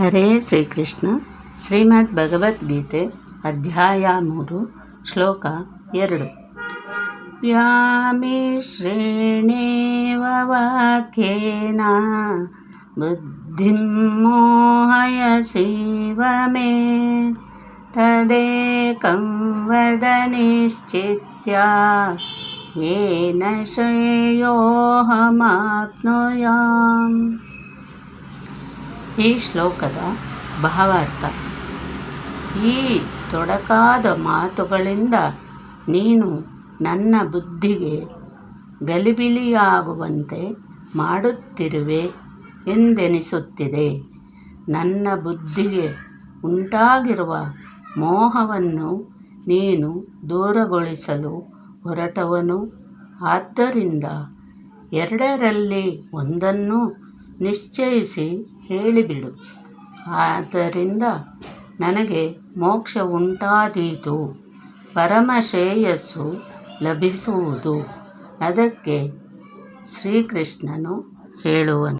ಹರೇ ಶ್ರೀಕೃಷ್ಣ. ಶ್ರೀಮದ್ ಭಗವದ್ಗೀತೆ ಅಧ್ಯಾಯ ಮೂರು, ಶ್ಲೋಕ ಎರಡು. ವ್ಯಾಮಿಶ್ರೇಣೇವ ವಾಕ್ಯೇನ? ಬುದ್ಧಿಂ ಮೋಹಯಸೀವ ಮೇ? ತದೇಕಂ ವದ ನಿಶ್ಚಿತ್ಯ? येन ಶ್ರೇಯೋಹಮಾಪ್ನುಯಾಮ್ ಈ ಶ್ಲೋಕದ ಭಾವಾರ್ಥ ಈ ತೊಡಕಾದ ಮಾತುಗಳಿಂದ ನೀನು ನನ್ನ ಬುದ್ಧಿಗೆ ಗಲಿಬಿಲಿಯಾಗುವಂತೆ ಮಾಡುತ್ತಿರುವೆ ಎಂದೆನಿಸುತ್ತಿದೆ. ನನ್ನ ಬುದ್ಧಿಗೆ ಉಂಟಾಗಿರುವ ಮೋಹವನ್ನು ನೀನು ದೂರಗೊಳಿಸಲು ಹೊರಟವನು. ಆದ್ದರಿಂದ ಎರಡರಲ್ಲಿ ಒಂದನ್ನು ನಿಶ್ಚಯಿಸಿ ಹೇಳಿಬಿಡು. ಆದ್ದರಿಂದ ನನಗೆ ಮೋಕ್ಷ ಉಂಟಾದೀತು ಪರಮ ಶ್ರೇಯಸ್ಸು ಲಭಿಸುವುದು. ಅದಕ್ಕೆ ಶ್ರೀಕೃಷ್ಣನು ಹೇಳುವನು.